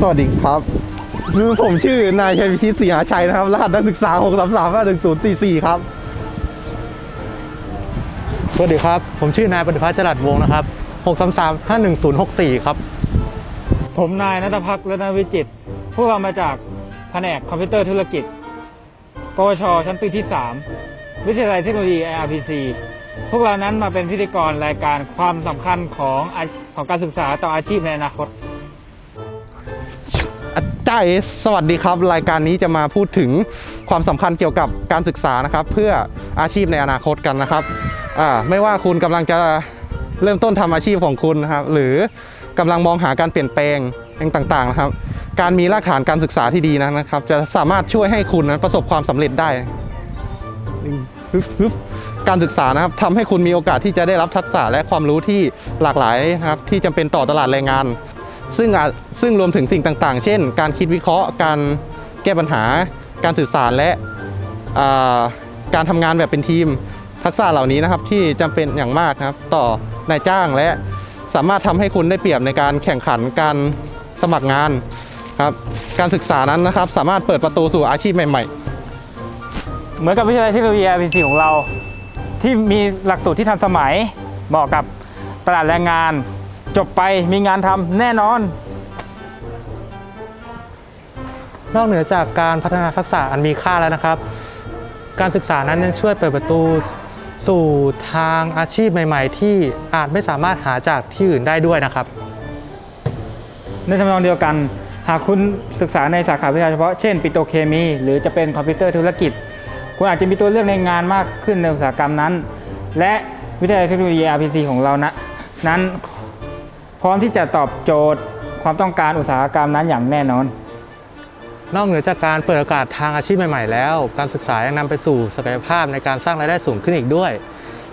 สวัสดีครับคือผมชื่อนายชัยพิชิตศรีหาชัยนะครับรหัสนักศึกษา6 3 3 5 1 0 4 4 ครับ สวัสดีครับ ผมชื่อนายปฏิพัฒน์จรัสวงศ์นะครับ 633 51064 ครับ ผมนายนัทพักษ์รัตนวิจิตรพวกเรามาจากแผนกคอมพิวเตอร์ธุรกิจ ปวช ชั้นปีที่ 3 วิทยาลัยเทคโนโลยี IRPC พวกเรานั้นมาเป็นพิธีกรรายการความสำคัญของอาชของการศึกษาต่ออาชีพในอนาคตอา จารย์เอสวัสดีครับ รายการนี้จะมาพูดถึงความสำคัญเกี่ยวกับการศึกษานะครับ เพื่ออาชีพในอนาคตกันนะครับไม่ว่าคุณกำลังจะเริ่มต้นทำอาชีพของคุณนะครับ หรือกำลังมองหาการเปลี่ยนแปลงต่างๆนะครับ การมีรากฐานการศึกษาที่ดีนะครับ จะสามารถช่วยให้คุณนั้นประสบความสำเร็จได้การศึกษานะครับทำให้คุณมีโอกาสที่จะได้รับทักษะและความรู้ที่หลากหลายนะครับ ที่จำเป็นต่อตลาดแรงงาน ซึ่งซึ่งรวมถึงสิ่งต่างๆ เช่น การคิดวิเคราะห์ การแก้ปัญหา การสื่อสารและาการทำงานแบบเป็นทีม ทักษะเหล่านี้นะครับที่จำเป็นอย่างมากนะครับต่อนายจ้างและสามารถทำให้คุณได้เปรียบในการแข่งขันการสมัครงานครับการศึกษานั้นนะครับสามารถเปิดประตูสู่อาชีพใหม่ ๆ เหมือนกับวิทยาลัยเทคโนโลยี IRPC ของเรา ที่มีหลักสูตรที่ทันสมัยเหมาะกับตลาดแรงงาน จบไปมีงานทำแน่นอน นอกเหนือจากการพัฒนาทักษะอันมีค่าแล้วนะครับ การศึกษานั้นยังช่วยเปิดประตูสู่ทางอาชีพใหม่ ๆ ที่อาจไม่สามารถหาจากที่อื่นได้ด้วยนะครับ ในทำนองเดียวกัน หากคุณศึกษาในสาขาวิชาเฉพาะ เช่น ปิโตรเคมี หรือจะเป็นคอมพิวเตอร์ธุรกิจ คุณอาจจะมีตัวเลือกในงานมากขึ้นในอุตสาหกรรมนั้น และวิทยาลัยเทคโนโลยี RPC ของเรานะนั้นพ ร้อมที่จะตอบโจทย์ความต้องการอุตสาหกรรมนั้นอย่างแน่นอน นอกเหนือจากการเปิดโอกาสทางอาชีพใหม่ๆ แล้ว การศึกษายังนำไปสู่ศักยภาพในการสร้างรายได้สูงขึ้นอีกด้วย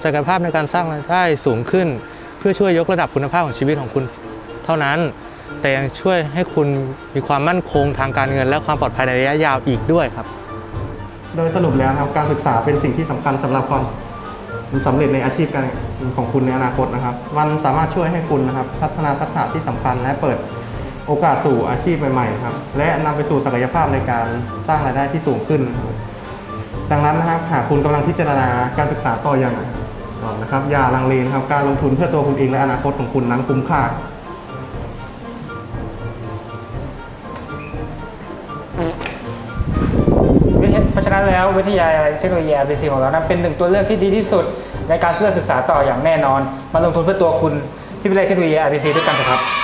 ศักยภาพในการสร้างรายได้สูงขึ้น เพื่อช่วยยกระดับคุณภาพของชีวิตของคุณเท่านั้น แต่ยังช่วยให้คุณมีความมั่นคงทางการเงิน และความปลอดภัยในระยะยาวอีกด้วยครับ โดยสรุปแล้วนะครับการศึกษาเป็นสิ่งที่สำคัญสำหรับความ สำเร็จในอาชีพการของคุณในอนาคตนะครับ มันสามารถช่วยให้คุณนะครับ พัฒนาทักษะที่สำคัญและเปิดโอกาสสู่อาชีพใหม่ๆครับ และนำไปสู่ศักยภาพในการสร้างรายได้ที่สูงขึ้น ดังนั้นนะครับหากคุณกำลังพิจารณาการศึกษาต่ออย่างนนะครับอย่าลังเลนะครับการลงทุนเพื่อตัวคุณเองและอนาคตของคุณนั้นคุ้มค่า นั้นแล้ววิทยาลัยเทคโนโลยี RPC ของเรานั้นเป็นหนึ่งตัวเลือกที่ดีที่สุด ในการเลือกศึกษาต่ออย่างแน่นอน มาลงทุนเพื่อตัวคุณที่วิทยาลัยเทคโนโลยี RPC ด้วยกันเถอะครับ